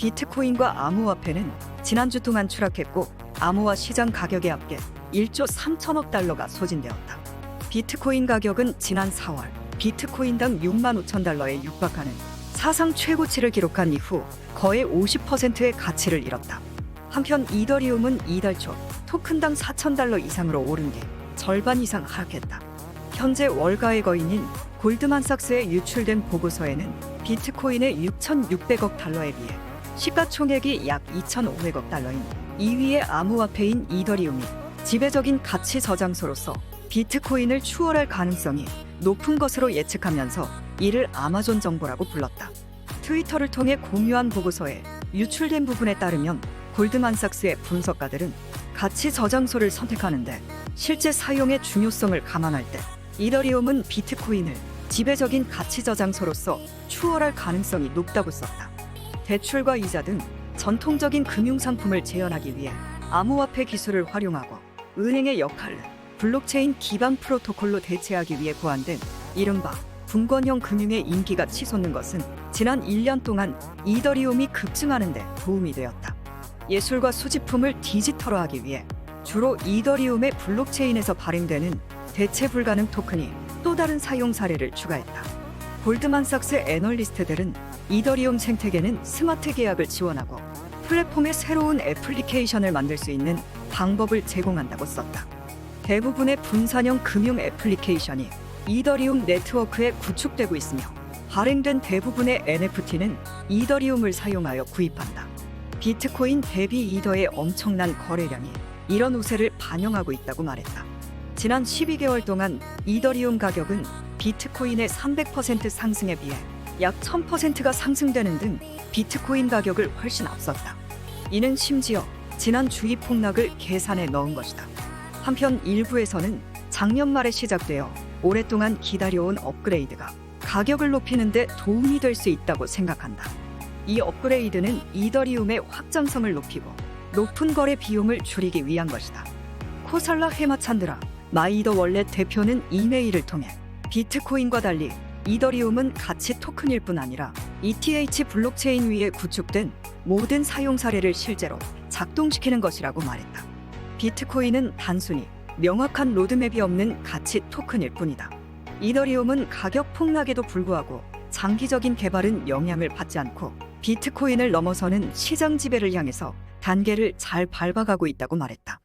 비트코인과 암호화폐는 지난주 동안 추락했고 암호화 시장 가격에 합계 1조 3천억 달러가 소진되었다. 비트코인 가격은 지난 4월 비트코인당 6만 5천 달러에 육박하는 사상 최고치를 기록한 이후 거의 50%의 가치를 잃었다. 한편 이더리움은 이달 초 토큰당 4천 달러 이상으로 오른 뒤 절반 이상 하락했다. 현재 월가의 거인인 골드만삭스에 유출된 보고서에는 비트코인의 6,600억 달러에 비해 시가총액이 약 2,500억 달러인 2위의 암호화폐인 이더리움이 지배적인 가치 저장소로서 비트코인을 추월할 가능성이 높은 것으로 예측하면서 이를 아마존 정보라고 불렀다. 트위터를 통해 공유한 보고서에 유출된 부분에 따르면 골드만삭스의 분석가들은 가치 저장소를 선택하는데 실제 사용의 중요성을 감안할 때 이더리움은 비트코인을 지배적인 가치 저장소로서 추월할 가능성이 높다고 썼다. 대출과 이자 등 전통적인 금융 상품을 재현하기 위해 암호화폐 기술을 활용하고 은행의 역할을 블록체인 기반 프로토콜로 대체하기 위해 고안된 이른바 분권형 금융의 인기가 치솟는 것은 지난 1년 동안 이더리움이 급증하는 데 도움이 되었다. 예술과 수집품을 디지털화하기 위해 주로 이더리움의 블록체인에서 발행되는 대체 불가능 토큰이 또 다른 사용 사례를 추가했다. 골드만삭스 애널리스트들은 이더리움 생태계는 스마트 계약을 지원하고 플랫폼의 새로운 애플리케이션을 만들 수 있는 방법을 제공한다고 썼다. 대부분의 분산형 금융 애플리케이션이 이더리움 네트워크에 구축되고 있으며 발행된 대부분의 NFT는 이더리움을 사용하여 구입한다. 비트코인 대비 이더의 엄청난 거래량이 이런 우세를 반영하고 있다고 말했다. 지난 12개월 동안 이더리움 가격은 비트코인의 300% 상승에 비해 약 1000%가 상승되는 등 비트코인 가격을 훨씬 앞섰다. 이는 심지어 지난 주의 폭락을 계산에 넣은 것이다. 한편 일부에서는 작년 말에 시작되어 오랫동안 기다려온 업그레이드가 가격을 높이는 데 도움이 될 수 있다고 생각한다. 이 업그레이드는 이더리움의 확장성을 높이고 높은 거래 비용을 줄이기 위한 것이다. 코살라 헤마찬드라 마이더 원래 대표는 이메일을 통해 비트코인과 달리 이더리움은 가치 토큰일 뿐 아니라 ETH 블록체인 위에 구축된 모든 사용 사례를 실제로 작동시키는 것이라고 말했다. 비트코인은 단순히 명확한 로드맵이 없는 가치 토큰일 뿐이다. 이더리움은 가격 폭락에도 불구하고 장기적인 개발은 영향을 받지 않고 비트코인을 넘어서는 시장 지배를 향해서 단계를 잘 밟아가고 있다고 말했다.